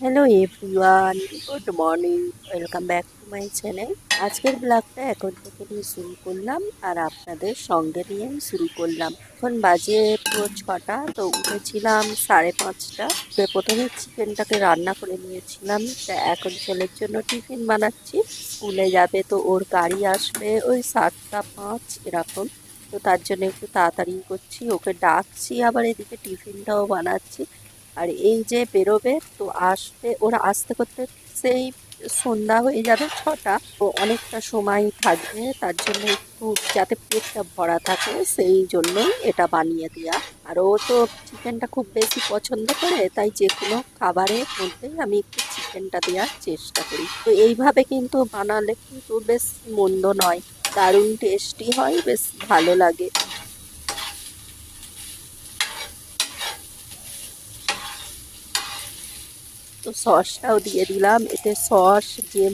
Hello everyone good morning welcome back to my channel আজকের ব্লগটা এখন থেকে নিয়ে শুরু করলাম আর আপনাদের সঙ্গে নিয়ে শুরু করলাম। এখন বাজে পুরো ছটা, তো উঠেছিলাম সাড়ে পাঁচটা। তো প্রথমে চিকেনটাকে রান্না করে নিয়েছিলাম। তা এখন ছেলের জন্য টিফিন বানাচ্ছি। স্কুলে যাবে তো ওর গাড়ি আসবে ওই সাতটা পাঁচ এরকম। তো তার জন্য একটু তাড়াতাড়ি করছি। ওকে ডাকছি, আবার এদিকে টিফিনটাও বানাচ্ছি। আর এই যে বেরোবে, তো আসবে, ওরা আসতে করতে সেই সন্ধ্যা হয়ে যাবে ছটা। তো অনেকটা সময় থাকবে, তার জন্য একটু যাতে পেটটা ভরা থাকে, সেই জন্যই এটা বানিয়ে দেওয়া আর ও তো চিকেনটা খুব বেশি পছন্দ করে, তাই যে কোনো খাবারের মধ্যেই আমি একটু চিকেনটা দেওয়ার চেষ্টা করি। তো এইভাবে কিন্তু বানালে কিন্তু বেশ মন্দ নয়, দারুণ টেস্টি হয়, বেশ ভালো লাগে। সসটাও দিয়ে দিলাম। এতে সস যে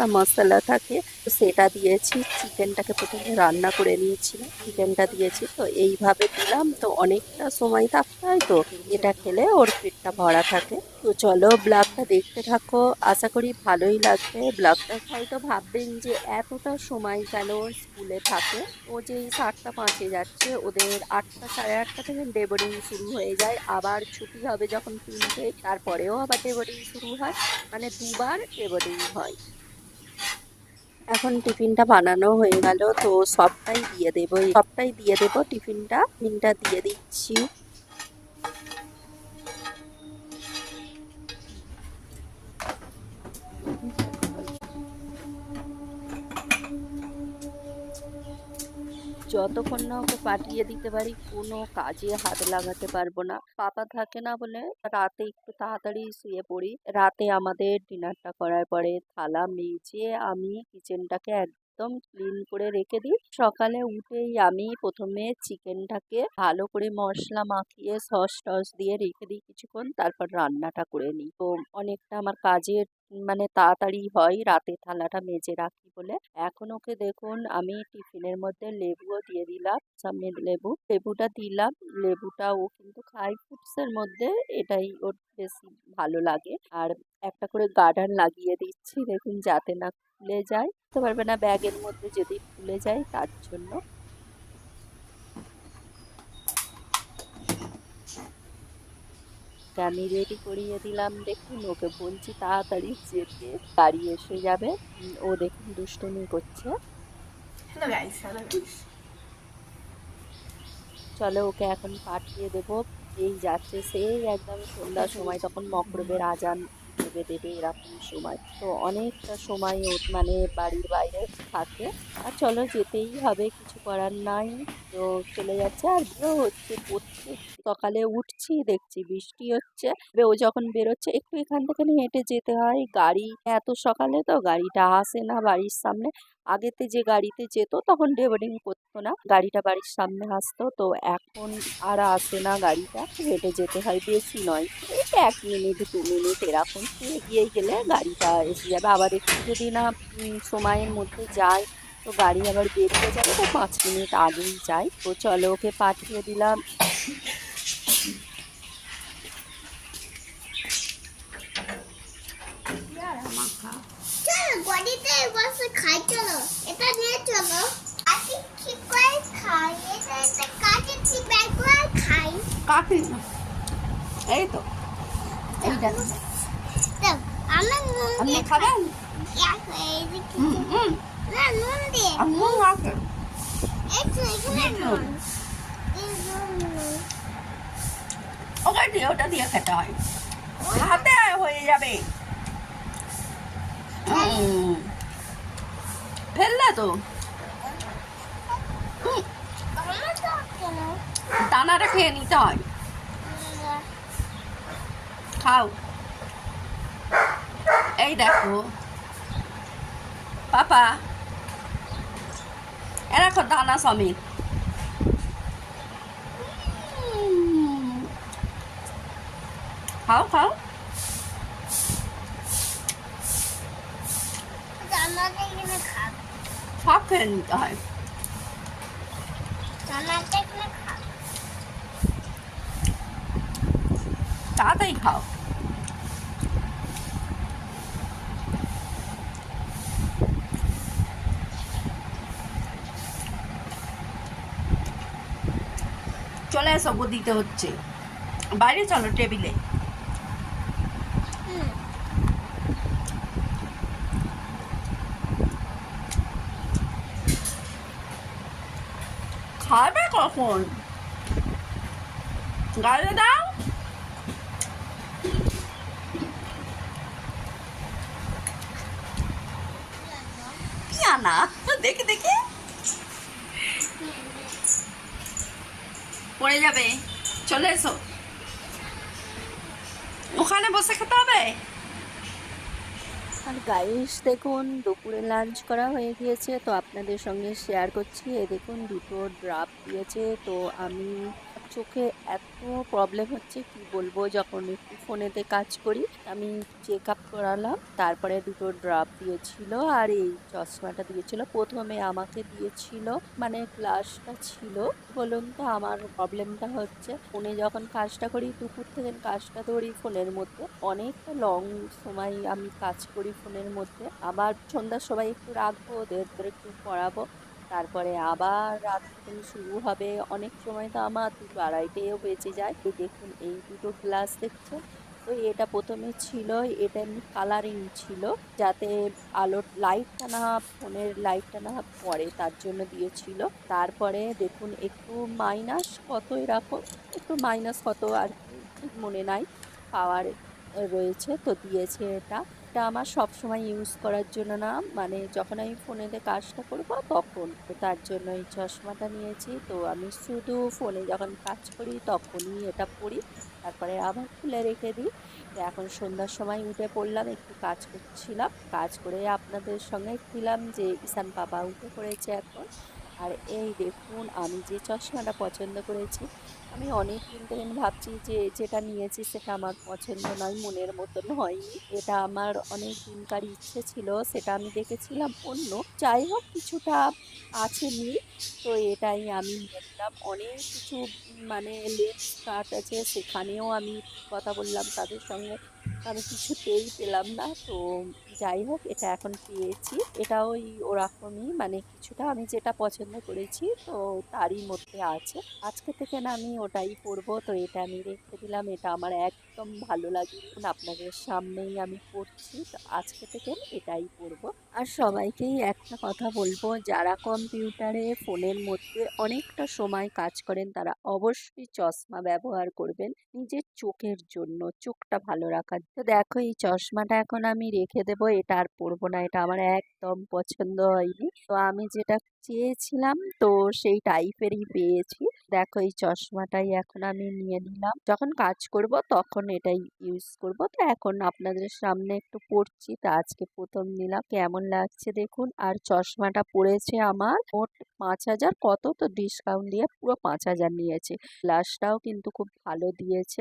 মশলা মশলা থাকে সেটা দিয়েছি। চিকেনটাকে প্রথমে রান্না করে নিয়েছিলাম, চিকেনটা দিয়েছি, তো এইভাবে দিলাম, তো অনেকটা সময় থাকতে হয় তো এটা খেলে ওর পেটটা ভরা থাকে। তো চলো ব্লগটা দেখতে থাকো, আশা করি ভালোই লাগবে। ব্লগটা হয়তো ভাববেন যে এতটা সময় কেন স্কুলে থাকে? ও যে সাতটা পাঁচে যাচ্ছে, ওদের আটটা সাড়ে আটটা থেকে ডে বোর্ডিং শুরু হয়ে যায়। আবার ছুটি হবে যখন তিনটে, তারপরেও আবার ডে বোর্ডিং শুরু হয় মানে দুবার ডে বোর্ডিং হয়। এখন টিফিনটা বানানো হয়ে গেল, তো সবটাই দিয়ে দেবো। সবটাই দিয়ে দেবো টিফিনটা। টিফিনটা দিয়ে দিচ্ছি। যতক্ষণ না ওকে পাঠিয়ে দিতে পারি, কোনো কাজে হাত লাগাতে পারব না। পাপা থাকে না বলে রাতে একটু তাড়াতাড়ি শুয়ে পড়ি। রাতে আমাদের ডিনারটা করার পরে থালা মেজে আমি কিচেনটাকে একদম ক্লিন করে রেখে দিই। সকালে উঠেই আমি প্রথমে চিকেনটাকে ভালো করে মশলা মাখিয়ে সস টস দিয়ে রেখে দিই কিছুক্ষণ, তারপর রান্নাটা করে নিই। তো অনেকটা আমার কাজের মানে তাড়াতাড়ি হয়, রাতে থালাটা মেজে রাখি বলে। এখন ওকে দেখুন, আমি টিফিনের মধ্যে লেবুও দিয়ে দিলাম, সামনে লেবু। লেবুটা দিলাম, লেবুটা ও কিন্তু খায় ফ্রুটসের মধ্যে, এটাই ওর বেশি ভালো লাগে। আর একটা করে গার্ডার লাগিয়ে দিচ্ছি, দেখুন যাতে না খুলে যায়। বুঝতে পারবে না ব্যাগের মধ্যে যদি খুলে যায় তার জন্য। আমি রেডি করিয়ে দিলাম। দেখুন ওকে বলছি তাড়াতাড়ি যেতে। গাড়ি এসে যাবে। ও দেখুন দুষ্টুমি করছে। চলো ওকে এখন পাঠিয়ে দেবো। এই যাচ্ছে সেই একদম সন্ধ্যার সময় তখন মকরবের আজান দেবে দেবে এরকম সময়। তো অনেকটা সময় মানে বাড়ির বাইরে থাকে। আর চলো যেতেই হবে, কিছু করার নাই। তো চলে যাচ্ছে আর হচ্ছে প্রত্যেক সকালে উঠছি, দেখছি বৃষ্টি হচ্ছে। ও যখন বেরোচ্ছে, একটু এখান থেকে হেঁটে যেতে হয়। গাড়ি, এত সকালে তো গাড়িটা আসে না বাড়ির সামনে। আগেতে যে গাড়িতে যেত, তখন ডেবোর্ডিং করতো না। গাড়িটা বাড়ির সামনে আসতো, তো এখন আর আসে না গাড়িটা। হেঁটে যেতে হয়, বেশি নয়। এক মিনিট, দু মিনিট এরকম। এগিয়ে গেলে গাড়িটা এসে যাবে। আবার একটু যদি না সময়ের মধ্যে যায়, তো গাড়ি আবার বেরিয়ে যাবে, তো পাঁচ মিনিট আগেই যায়। তো চলো ওকে পাঠিয়ে দিলাম। গড়িতে বসে খাই চলো এটা নিয়ে চলো। আজকে কি করে খাই এটা একটা কাজের কি ব্যাগ করে খাই। কাকি এই তো। এইটা। দাও আমার নুন আপনি দিয়ে খাবেন? না নুন দিয়ে। নুন আছে। তো এখানে নুন। ওকে দিয়ে ওটা দিয়ে খেতে হয়। হাতে হয়ে যাবে। ফেললে তো দানাটা খেয়ে নিতে হয় খাও এই দেখো পাপা এ দেখো দানা সমেত খাও খাও সব guy. নিতে হয় তাড়াতাড়ি খাও চলে এসো দিতে হচ্ছে। বাইরে চলো টেবিলে। খাবে কখন? গালে দাও। আনা? দেখে দেখে। পড়ে যাবে। চলে এসো। ওখানে বসে খেতে হবে? আর গাইস দেখুন, দুপুরে লাঞ্চ করা হয়ে গিয়েছে, তো আপনাদের সঙ্গে শেয়ার করছি। এ দেখুন, দুটো ড্রাফ দিয়েছে, তো আমি চোখে এত প্রবলেম হচ্ছে, কি বলব? যখন একটু ফোনেতে কাজ করি, আমি চেক আপ করালাম, তারপরে দুটো ড্রাপ দিয়েছিল আর এই চশমাটা দিয়েছিল। প্রথমে আমাকে দিয়েছিল মানে ক্লাসটা ছিল, বলুন তো আমার প্রবলেমটা হচ্ছে। ফোনে যখন কাজটা করি, দুপুর থেকে কাজটা ধরি ফোনের মধ্যে। অনেকটা লং সময় আমি কাজ করি ফোনের মধ্যে। আবার সন্ধ্যার সময় একটু রাখব, ওদের একটু পড়াবো। তারপরে আবার রাত শুরু হবে। অনেক সময় তো আমার দুটো আড়াইটেও বেঁচে যায়। এই দেখুন, এই দুটো গ্লাস দেখছেন তো এটা প্রথমে ছিল, এটা এমনি কালারিং ছিল, যাতে আলোর লাইটটা না, ফোনের লাইটটা না পড়ে, তার জন্য দিয়েছিল। তারপরে দেখুন, একটু মাইনাস কত এরকম? একটু মাইনাস কত আর মনে নাই। পাওয়ার রয়েছে, তো দিয়েছে এটা। এটা আমার সব সময় ইউজ করার জন্য না মানে যখন আমি ফোনেতে কাজটা করব তখন। তো তার জন্য এই চশমাটা নিয়েছি। তো আমি শুধু ফোনে যখন কাজ করি তখনই এটা পরি। তারপরে আবার খুলে রেখে দিই। এখন সন্ধ্যার সময় উঠে পড়লাম, একটু কাজ করছিলাম। কাজ করে আপনাদের সঙ্গে ছিলাম যে ঈশান পাপা উঠে পড়েছে এখন। আর এই দেখুন, আমি যে চশমাটা পছন্দ করেছি আমি অনেক দিন থেকে ভাবছি যে যেটা নিয়েছি সেটা আমার পছন্দ নয়, মনের মতন হয়নি। এটা আমার অনেক দিনকার ইচ্ছে ছিল, সেটা আমি দেখেছিলাম অন্য। যাই হোক, কিছুটা আছে নি তো এটাই আমি দেখলাম। অনেক কিছু মানে লেন্স কাট আছে, সেখানেও আমি কথা বললাম তাদের সঙ্গে। আমি কিছু কিছুতেই পেলাম না, তো যাই হোক, এটা এখন পেয়েছি। এটা ওই ওরকমই মানে কিছুটা আমি যেটা পছন্দ করেছি, তো তারই মধ্যে আছে। আজকে থেকে না আমি ওটাই পরবো, তো এটা আমি রেখে দিলাম। এটা আমার একদম ভালো লাগে। আপনাদের সামনেই আমি পড়ছি তো আজকে থেকে এটাই পরব। আর সবাইকেই একটা কথা বলব, যারা কম্পিউটারে ফোনের মধ্যে অনেকটা সময় কাজ করেন, তারা অবশ্যই চশমা ব্যবহার করবেন। নিজের চোখের জন্য, চোখটা ভালো রাখার তো দেখো, এই চশমাটা এখন আমি রেখে দেবো, এটা আর পরবো না, এটা আমার একদম পছন্দ হয়নি। তো আমি যেটা চেয়েছিলাম তো সেই টাইপেরই পেয়েছি। দেখো, এই চশমাটাই এখন আমি নিয়ে নিলাম। যখন কাজ করব তখন এটাই ইউজ করব। তো এখন আপনাদের সামনে একটু পড়ছি, তো আজকে প্রথম নিলাম। কেমন লাগছে দেখুন? আর চশমাটা পড়েছে আমার মোট পাঁচ হাজার। কত? তো ডিসকাউন্ট দিয়ে পুরো পাঁচ হাজার নিয়েছে। গ্লাসটাও কিন্তু খুব ভালো দিয়েছে।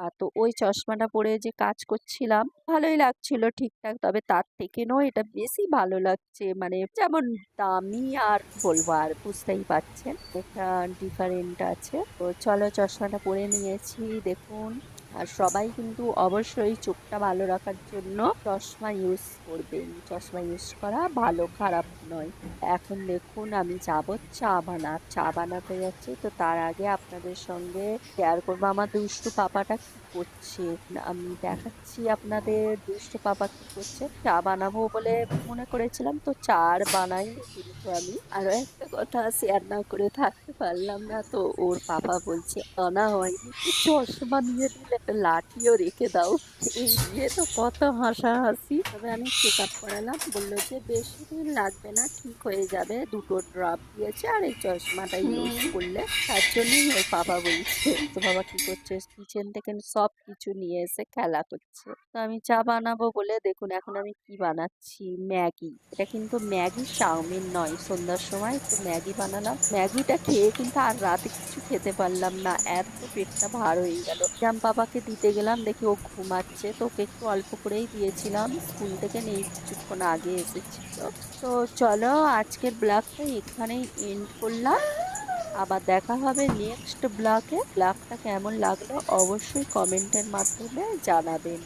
আর তো ওই চশমাটা পরে যে কাজ করছিলাম, ভালোই লাগছিল ঠিকঠাক। তবে তার থেকে নয়, এটা বেশি ভালো লাগছে। মানে যেমন দামি আর বলব আর বুঝতেই পারছেন একটা ডিফারেন্ট আছে। তো চলো চশমাটা পরে নিয়েছি, দেখুন। আর সবাই কিন্তু অবশ্যই চোখটা ভালো রাখার জন্য চশমা ইউজ করবেন। চশমা ইউজ করা ভালো, খারাপ নয়। এখন দেখুন, আমি যাব চা বানা চা বানাতে যাচ্ছি, তো তার আগে আপনাদের সঙ্গে শেয়ার করব। আমার দুষ্টু পাপাটা করছে। আমি দেখাচ্ছি আপনাদের দুষ্টু পাপা কি করছে। চা বানাবো বলে মনে করেছিলাম তো চা আর বানাই কিন্তু আমি। আরও একটা কথা শেয়ার না করে থাকতে পারলাম না তো ওর পাপা বলছে আনা হয়নি চশমা নিয়ে দিলে একটা লাঠিও রেখে দাও। এই তো কত হাসাহাসি। তবে আমি চেক আপ করালাম বলল যে বেশি দিন লাগবে না ঠিক হয়ে যাবে দুটো ড্রপ দিয়েছে আর এই চশমাটা ইউজ করলে। তার জন্যই ওর বাবা বলছে তো বাবা কি করছে কিচেন থেকে সব কিছু নিয়ে এসে খেলা করছে। তো আমি চা বানাবো বলে দেখুন এখন আমি কি বানাচ্ছি? ম্যাগি। এটা কিন্তু ম্যাগি চাউমিন নয় সন্ধ্যার সময়। একটু ম্যাগি বানালাম। ম্যাগিটা খেয়ে কিন্তু আর রাতে কিছু খেতে পারলাম না। এত পেটটা ভার হয়ে গেল। জাম বাবাকে দিতে গেলাম, দেখি ও ঘুমাচ্ছে। তো ওকে একটু অল্প করেই দিয়েছিলাম। স্কুল থেকে নেই কিছুক্ষণ আগে এসেছিল। তো চলো আজকের ব্লগটা এখানেই এন্ড করলাম। আবার দেখা হবে নেক্সট ব্লগে ব্লগটা কেমন লাগল অবশ্যই কমেন্টের মাধ্যমে জানাবেন।